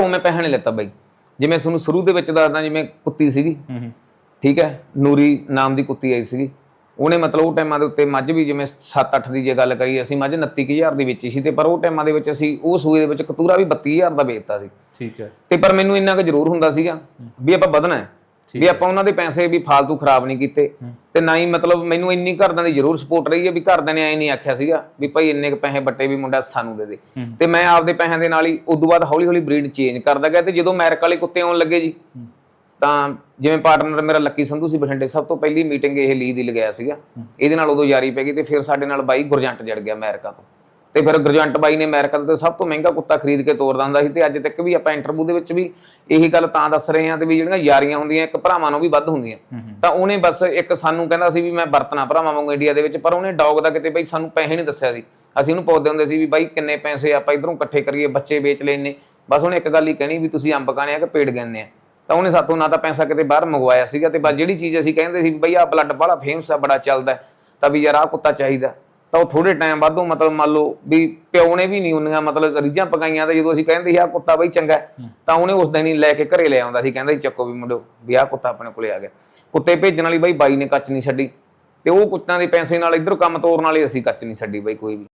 ਉਹ ਮੈਂ ਨਹੀਂ ਲੈਤਾ ਬਾਈ। ਜਿਵੇਂ ਤੁਹਾਨੂੰ ਸ਼ੁਰੂ ਦੇ ਵਿੱਚ ਦੱਸਦਾ ਜਿਵੇਂ ਕੁੱਤੀ ਸੀਗੀ। ਠੀਕ ਹੈ ਨੂਰੀ ਨਾਮ ਦੀ ਕੁੱਤੀ ਆਈ ਸੀਗੀ। ਉਹਨੇ ਮਤਲਬ ਉਹ ਟਾਈਮਾਂ ਦੇ ਉੱਤੇ ਮੱਝ ਵੀ ਜਿਵੇਂ 7-8 ਦੀ ਜੇ ਗੱਲ ਕਰੀਏ ਅਸੀਂ ਮੱਝ 29000 ਦੀ ਵੇਚੀ ਸੀ ਤੇ ਪਰ ਉਹ ਟਾਈਮਾਂ ਦੇ ਵਿੱਚ ਅਸੀਂ ਉਹ ਸੂਏ ਦੇ ਵਿੱਚ ਕਤੂਰਾ ਵੀ 32000 ਦਾ ਵੇਚਤਾ ਸੀ। ਠੀਕ ਹੈ। ਤੇ ਪਰ ਮੈਨੂੰ ਇੰਨਾ ਕੁ ਜ਼ਰੂਰ ਹੁੰਦਾ ਸੀਗਾ ਵੀ ਆਪਾਂ ਵਧਣਾ ਹੈ। ਵੀ ਆਪਾਂ ਉਹਨਾਂ ਦੇ ਪੈਸੇ ਵੀ ਫਾਲਤੂ ਖਰਾਬ ਨਹੀਂ ਕੀਤੇ। ਤੇ ਨਾ ਹੀ ਮਤਲਬ ਮੈਨੂੰ ਇੰਨੀ ਘਰਦਿਆਂ ਦੀ ਜ਼ਰੂਰ ਸਪੋਰਟ ਰਹੀ ਹੈ ਵੀ ਘਰਦਿਆਂ ਨੇ ਐ ਨਹੀਂ ਆਖਿਆ ਸੀਗਾ ਵੀ ਭਾਈ ਇੰਨੇ ਕ ਪੈਸੇ ਬੱਟੇ ਵੀ ਮੁੰਡਾ ਸਾਨੂੰ ਦੇ ਦੇ। ਤੇ ਮੈਂ ਆਪਦੇ ਪੈਸਿਆਂ ਦੇ ਨਾਲ ਹੀ ਉਦੋਂ ਬਾਅਦ ਹੌਲੀ ਹੌਲੀ ਬਰੀਡ ਚੇਂਜ ਕਰਦਾ ਗਿਆ ਤੇ ਜਦੋਂ ਅਮਰੀਕਾ ਵਾਲੇ ਕੁੱਤੇ ਆਉਣ ਲੱਗੇ ਜੀ ਤਾਂ ਜਿਵੇਂ ਪਾਰਟਨਰ ਮੇਰਾ ਲੱਕੀ ਸੰਧੂ ਸੀ ਬਠਿੰਡੇ ਸਭ ਤੋਂ ਪਹਿਲੀ ਮੀਟਿੰਗ ਇਹ ਲੀ ਦੀ ਲਗਾਇਆ ਸੀਗਾ। ਇਹਦੇ ਨਾਲ ਉਦੋਂ ਯਾਰੀ ਪੈ ਗਈ ਤੇ ਫਿਰ ਸਾਡੇ ਨਾਲ ਬਾਈ ਗੁਰਜੰਟ ਜੜ ਗਿਆ ਅਮਰੀਕਾ ਤੋਂ। ਤੇ ਫਿਰ ਗੁਰਜੰਟ ਬਾਈ ਨੇ ਅਮਰੀਕਾ ਤੋਂ ਸਭ ਤੋਂ ਮਹਿੰਗਾ ਕੁੱਤਾ ਖਰੀਦ ਕੇ ਤੋਰਦਾ ਹੁੰਦਾ ਸੀ ਤੇ ਅੱਜ ਤੱਕ ਵੀ ਆਪਾਂ ਇੰਟਰਵਿਊ ਦੇ ਵਿੱਚ ਵੀ ਇਹੀ ਗੱਲ ਤਾਂ ਦੱਸ ਰਹੇ ਹਾਂ ਤੇ ਵੀ ਜਿਹੜੀਆਂ ਯਾਰੀਆਂ ਹੁੰਦੀਆਂ ਇੱਕ ਭਰਾਵਾਂ ਨੂੰ ਵੀ ਵੱਧ ਹੁੰਦੀਆਂ। ਤਾਂ ਉਹਨੇ ਬਸ ਇੱਕ ਸਾਨੂੰ ਕਹਿੰਦਾ ਸੀ ਵੀ ਮੈਂ ਵਰਤਣਾ ਭਰਾਵਾਂ ਵਾਂਗੂ ਇੰਡੀਆ ਦੇ ਵਿੱਚ ਪਰ ਉਹਨੇ ਡੌਗ ਦਾ ਕਿਤੇ ਬਈ ਸਾਨੂੰ ਪੈਸੇ ਨਹੀਂ ਦੱਸਿਆ ਸੀ। ਅਸੀਂ ਉਹਨੂੰ ਪੁੱਛਦੇ ਹੁੰਦੇ ਸੀ ਵੀ ਬਾਈ ਕਿੰਨੇ ਪੈਸੇ ਆਪਾਂ ਇਧਰੋਂ ਇਕੱਠੇ ਕਰੀਏ ਬੱਚੇ ਵੇਚ ਲੈਨੇ ਬਸ ਉਹਨੇ ਇੱਕ ਗੱਲ ਹੀ ਕਹਿਣੀ ਵੀ ਤੁਸੀਂ ਅੰਬ ਖਾਣੇ ਆ ਕਿ ਪੇੜ ਗੰਨੇ ਆ ਤਾਂ ਉਹਨੇ ਸਾਤੋਂ ਨਾ ਤਾਂ ਪੈਸਾ ਕਿਤੇ ਬਾਹਰ ਮੰਗਵਾਇਆ ਸੀਗਾ ਤੇ ਬਸ ਜਿਹੜੀ ਚੀਜ਼ ਅਸੀਂ ਕਹਿੰਦੇ ਸੀ ਬਈ ਆ ਬਲੱਡ ਬੜਾ ਫੇਮਸ ਆ ਬੜਾ ਚੱਲਦਾ। ਤਾਂ ਵੀ ਯਾਰ ਆ ਕੁੱਤਾ ਚਾਹੀਦਾ। ਤਾਂ ਉਹ ਥੋੜੇ ਟਾਈਮ ਬਾਅਦੋਂ ਮਤਲਬ ਮੰਨ ਲਓ ਵੀ ਪਿਓ ਨੇ ਵੀ ਨਹੀਂ ਉਹਨੀਆਂ ਮਤਲਬ ਰੀਝਾਂ ਪਕਾਈਆਂ ਤੇ ਜਦੋਂ ਅਸੀਂ ਕਹਿੰਦੇ ਸੀ ਆ ਕੁੱਤਾ ਬਈ ਚੰਗਾ ਤਾਂ ਉਹਨੇ ਉਸ ਦਿਨ ਹੀ ਲੈ ਕੇ ਘਰੇ ਲੈ ਆਉਂਦਾ ਸੀ ਕਹਿੰਦਾ ਸੀ ਚੱਕੋ ਵੀ ਮੁੰਡੋ ਵੀ ਆ ਕੁੱਤਾ ਆਪਣੇ ਕੋਲੇ ਆ ਗਿਆ। ਕੁੱਤੇ ਭੇਜਣ ਵਾਲੀ ਬਈ ਬਾਈ ਨੇ ਕੱਚ ਨਹੀਂ ਛੱਡੀ ਤੇ ਉਹ ਕੁੱਤਿਆਂ ਦੇ ਪੈਸੇ ਨਾਲ ਇਧਰੋਂ ਕੰਮ ਤੋਰਨ ਵਾਲੇ ਅਸੀਂ ਕੱਚ ਨਹੀਂ ਛੱਡੀ ਬਈ ਕੋਈ ਵੀ।